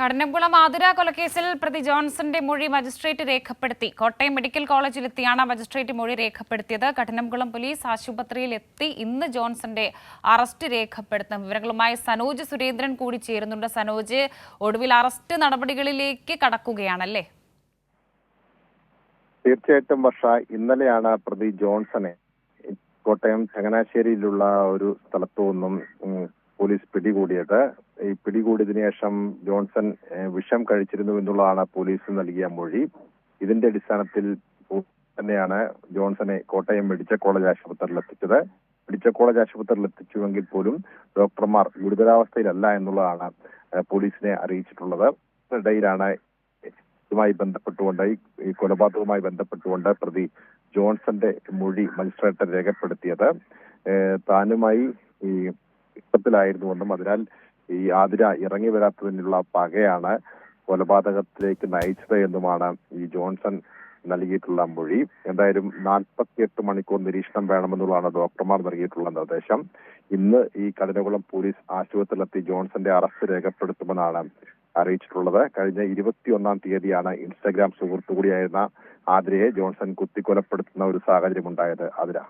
കടന്നംകുളം ആതിര കൊലക്കേസിൽ പ്രതി ജോൺസന്റെ മൊഴി മജിസ്ട്രേറ്റ് രേഖപ്പെടുത്തി. കോട്ടയം മെഡിക്കൽ കോളേജിലെത്തിയാണ് മജിസ്ട്രേറ്റ് മൊഴി രേഖപ്പെടുത്തിയത്. കഠിനംകുളം പോലീസ് ആശുപത്രിയിൽ എത്തി ഇന്ന് ജോൺസന്റെ അറസ്റ്റ് രേഖപ്പെടുത്തും. വിവരങ്ങളുമായി സനോജ് സുരേന്ദ്രൻ കൂടി ചേരുന്നുണ്ട്. സനോജ് ഒടുവിൽ അറസ്റ്റ് നടപടികളിലേക്ക് കടക്കുകയാണല്ലേ? തീർച്ചയായിട്ടും വർഷ ഇന്നലെയാണ് പ്രതി ജോൺസനെ കോട്ടയം ചങ്ങനാശ്ശേരിയിലുള്ള ഒരു സ്ഥലത്തു നിന്നും പോലീസ് പിടികൂടിയത്. ഈ പിടികൂടിയതിനു ശേഷം ജോൺസൺ വിഷം കഴിച്ചിരുന്നു എന്നുള്ളതാണ് പോലീസ് നൽകിയ മൊഴി. ഇതിന്റെ അടിസ്ഥാനത്തിൽ തന്നെയാണ് ജോൺസനെ കോട്ടയം മെഡിക്കൽ കോളേജ് ആശുപത്രിയിൽ എത്തിച്ചത്. മെഡിക്കൽ കോളേജ് ആശുപത്രിയിൽ എത്തിച്ചുവെങ്കിൽ പോലും ഡോക്ടർമാർ ഗുരുതരാവസ്ഥയിലല്ല എന്നുള്ളതാണ് പോലീസിനെ അറിയിച്ചിട്ടുള്ളത്. ഇടയിലാണ് ഇതുമായി ബന്ധപ്പെട്ടുകൊണ്ട് ഈ- കൊലപാതകവുമായി ബന്ധപ്പെട്ടുകൊണ്ട് പ്രതി ജോൺസന്റെ മൊഴി മജിസ്ട്രേറ്റ് രേഖപ്പെടുത്തിയത്. താനുമായി ഈ യുദ്ധത്തിലായിരുന്നുവെന്നും അതിനാൽ ഈ ആതിര ഇറങ്ങി വരാത്തതിനുള്ള പകയാണ് കൊലപാതകത്തിലേക്ക് നയിച്ചത് എന്നുമാണ് ഈ ജോൺസൺ നൽകിയിട്ടുള്ള മൊഴി. എന്തായാലും നാൽപ്പത്തിയെട്ട് മണിക്കൂർ നിരീക്ഷണം വേണമെന്നുള്ളതാണ് ഡോക്ടർമാർ നൽകിയിട്ടുള്ള നിർദ്ദേശം. ഇന്ന് ഈ കഠിനകുളം പോലീസ് ആശുപത്രിയിലെത്തി ജോൺസന്റെ അറസ്റ്റ് രേഖപ്പെടുത്തുമെന്നാണ് അറിയിച്ചിട്ടുള്ളത്. കഴിഞ്ഞ ഇരുപത്തിയൊന്നാം തീയതിയാണ് ഇൻസ്റ്റഗ്രാം സുഹൃത്തു കൂടിയായിരുന്ന ആതിരയെ ജോൺസൺ കുത്തിക്കൊലപ്പെടുത്തുന്ന ഒരു സാഹചര്യം ഉണ്ടായത് ആതിര.